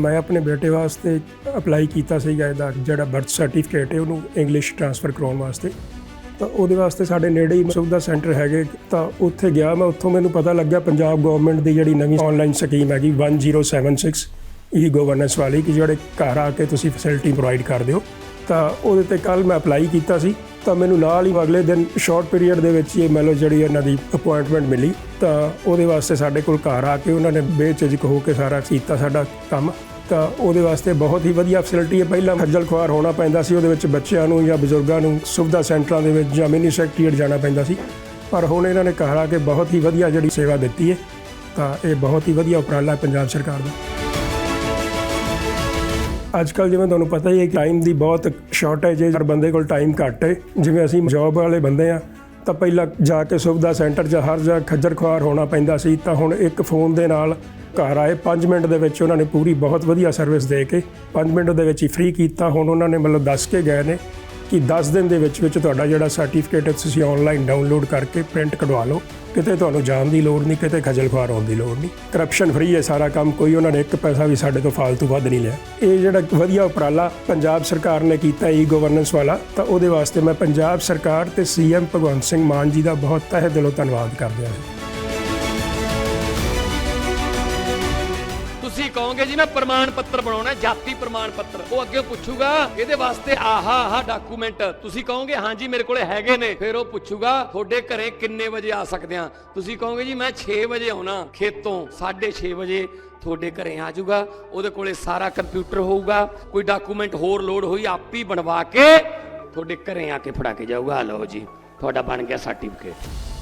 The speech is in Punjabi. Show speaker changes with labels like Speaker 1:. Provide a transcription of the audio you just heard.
Speaker 1: ਮੈਂ ਆਪਣੇ ਬੇਟੇ ਵਾਸਤੇ ਅਪਲਾਈ ਕੀਤਾ ਸੀਗਾ ਇਹਦਾ, ਜਿਹੜਾ ਬਰਥ ਸਰਟੀਫਿਕੇਟ ਹੈ, ਉਹਨੂੰ ਇੰਗਲਿਸ਼ ਟ੍ਰਾਂਸਫਰ ਕਰਾਉਣ ਵਾਸਤੇ। ਤਾਂ ਉਹਦੇ ਵਾਸਤੇ ਸਾਡੇ ਨੇੜੇ ਹੀ ਸੁਵਿਧਾ ਸੈਂਟਰ ਹੈਗੇ, ਤਾਂ ਉੱਥੇ ਗਿਆ ਮੈਂ, ਉੱਥੋਂ ਮੈਨੂੰ ਪਤਾ ਲੱਗਿਆ ਪੰਜਾਬ ਗਵਰਨਮੈਂਟ ਦੀ ਜਿਹੜੀ ਨਵੀਂ ਆਨਲਾਈਨ ਸਕੀਮ ਹੈਗੀ 1076 ਈ ਗਵਰਨੈਂਸ ਵਾਲੀ, ਕਿ ਜਿਹੜੇ ਘਰ ਆ ਕੇ ਤੁਸੀਂ ਫੈਸਿਲਿਟੀ ਪ੍ਰੋਵਾਈਡ ਕਰਦੇ ਹੋ। ਤਾਂ ਉਹਦੇ ਤੇ ਕੱਲ ਮੈਂ ਅਪਲਾਈ ਕੀਤਾ ਸੀ। ਤਾਂ ਮੈਨੂੰ ਨਾਲ ਹੀ ਅਗਲੇ ਦਿਨ ਸ਼ਾਰਟ ਪੀਰੀਅਡ ਦੇ ਵਿੱਚ ਹੀ ਮੈਨੂੰ ਜਿਹੜੀ ਇਹਨਾਂ ਦੀ ਅਪਾਇੰਟਮੈਂਟ ਮਿਲੀ, ਤਾਂ ਉਹਦੇ ਵਾਸਤੇ ਸਾਡੇ ਕੋਲ ਘਰ ਆ ਕੇ ਉਹਨਾਂ ਨੇ ਬੇਚਿਜਕ ਹੋ ਕੇ ਸਾਰਾ ਕੀਤਾ ਸਾਡਾ ਕੰਮ। ਤਾਂ ਉਹਦੇ ਵਾਸਤੇ ਬਹੁਤ ਹੀ ਵਧੀਆ ਫੈਸਿਲਿਟੀ ਹੈ। ਪਹਿਲਾਂ ਖੱਜਲ ਖੁਆਰ ਹੋਣਾ ਪੈਂਦਾ ਸੀ, ਉਹਦੇ ਵਿੱਚ ਬੱਚਿਆਂ ਨੂੰ ਜਾਂ ਬਜ਼ੁਰਗਾਂ ਨੂੰ ਸੁਵਿਧਾ ਸੈਂਟਰਾਂ ਦੇ ਵਿੱਚ ਜਾਂ ਮਿਨੀ ਸੈਕਟਰੀਏਟ ਜਾਣਾ ਪੈਂਦਾ ਸੀ। ਪਰ ਹੁਣ ਇਹਨਾਂ ਨੇ ਘਰ ਆ ਕੇ ਬਹੁਤ ਹੀ ਵਧੀਆ ਜਿਹੜੀ ਸੇਵਾ ਦਿੱਤੀ ਹੈ। ਤਾਂ ਇਹ ਬਹੁਤ ਹੀ ਵਧੀਆ ਉਪਰਾਲਾ ਪੰਜਾਬ ਸਰਕਾਰ ਦਾ। ਅੱਜ ਕੱਲ ਜਿਵੇਂ ਤੁਹਾਨੂੰ ਪਤਾ ਹੀ ਹੈ ਕਿ ਟਾਈਮ ਦੀ ਬਹੁਤ ਸ਼ਾਰਟੇਜ ਹੈ ਹਰ ਬੰਦੇ ਕੋਲ ਟਾਈਮ ਘੱਟ ਹੈ। ਜਿਵੇਂ ਅਸੀਂ ਜੌਬ ਵਾਲੇ ਬੰਦੇ ਆ ਤਾਂ ਪਹਿਲਾਂ ਜਾ ਕੇ ਸੁਵਿਧਾ ਸੈਂਟਰ 'ਚ ਹਰ ਜਗ੍ਹਾ ਖੱਜਰ ਖੁਆਰ ਹੋਣਾ ਪੈਂਦਾ ਸੀ, ਤਾਂ ਹੁਣ ਇੱਕ ਫੋਨ ਦੇ ਨਾਲ ਘਰ ਆਏ 5 ਮਿੰਟ ਦੇ ਵਿੱਚ ਉਹਨਾਂ ਨੇ ਪੂਰੀ ਬਹੁਤ ਵਧੀਆ ਸਰਵਿਸ ਦੇ ਕੇ 5 ਮਿੰਟ ਦੇ ਵਿੱਚ ਹੀ ਫ੍ਰੀ ਕੀਤਾ। ਹੁਣ ਉਹਨਾਂ ਨੇ ਮਤਲਬ ਦੱਸ ਕੇ ਗਏ ਨੇ ਕਿ 10 ਦਿਨ ਦੇ ਵਿੱਚ ਵਿੱਚ ਤੁਹਾਡਾ ਜਿਹੜਾ ਸਰਟੀਫਿਕੇਟ ਹੈ, ਤੁਸੀਂ ਆਨਲਾਈਨ ਡਾਊਨਲੋਡ ਕਰਕੇ ਪ੍ਰਿੰਟ ਕਢਵਾ ਲਓ। ਕਿਤੇ ਤੁਹਾਨੂੰ ਜਾਣ ਦੀ ਲੋੜ ਨਹੀਂ, ਕਿਤੇ ਖਜਲ ਖੁਆਰ ਹੋਣ ਦੀ ਲੋੜ ਨਹੀਂ। ਕਰਪਸ਼ਨ ਫਰੀ ਹੈ ਸਾਰਾ ਕੰਮ, ਕੋਈ ਉਹਨਾਂ ਨੇ ਇੱਕ ਪੈਸਾ ਵੀ ਸਾਡੇ ਤੋਂ ਫालतू ਵੱਧ ਨਹੀਂ ਲਿਆ। ਇਹ ਜਿਹੜਾ ਵਧੀਆ ਉਪਰਾਲਾ ਪੰਜਾਬ ਸਰਕਾਰ ਨੇ ਕੀਤਾ ਈ ਗਵਰਨੈਂਸ ਵਾਲਾ, ਤਾਂ ਉਹਦੇ ਵਾਸਤੇ ਮੈਂ ਪੰਜਾਬ ਸਰਕਾਰ ਤੇ ਸੀਐਮ ਭਗਵੰਤ ਸਿੰਘ ਮਾਨ ਜੀ ਦਾ ਬਹੁਤ ਤਹਿ ਦਿਲੋਂ ਧੰਨਵਾਦ ਕਰਦਾ ਹਾਂ।
Speaker 2: ਤੁਸੀਂ ਕਹੋਗੇ ਜੀ, ਮੈਂ ਪ੍ਰਮਾਣ ਪੱਤਰ ਬਣਾਉਣਾ, ਜਾਤੀ ਪ੍ਰਮਾਣ ਪੱਤਰ। ਉਹ ਅੱਗੇ ਪੁੱਛੂਗਾ, ਇਹਦੇ ਵਾਸਤੇ ਆਹਾ ਆਹਾ ਡਾਕੂਮੈਂਟ ਤੁਸੀਂ ਕਹੋਗੇ ਹਾਂਜੀ ਮੇਰੇ ਕੋਲੇ ਹੈਗੇ ਨੇ। ਫਿਰ ਉਹ ਪੁੱਛੂਗਾ, ਤੁਹਾਡੇ ਘਰੇ ਕਿੰਨੇ ਵਜੇ ਆ ਸਕਦੇ ਆ? ਤੁਸੀਂ ਕਹੋਗੇ ਜੀ, ਮੈਂ 6 ਵਜੇ ਆਉਣਾ, ਖੇਤੋਂ 6:30 ਵਜੇ ਤੁਹਾਡੇ ਘਰੇ ਆ ਜਾਊਗਾ। ਉਹਦੇ ਕੋਲੇ ਸਾਰਾ ਕੰਪਿਊਟਰ ਹੋਊਗਾ, ਕੋਈ ਡਾਕੂਮੈਂਟ ਹੋਰ ਲੋਡ ਹੋਈ, ਆਪ ਹੀ ਬਣਵਾ ਕੇ ਤੁਹਾਡੇ ਘਰੇ ਆ ਕੇ ਫੜਾ ਕੇ ਜਾਊਗਾ। ਲਓ ਜੀ, ਤੁਹਾਡਾ ਬਣ ਗਿਆ ਸਰਟੀਫਿਕੇਟ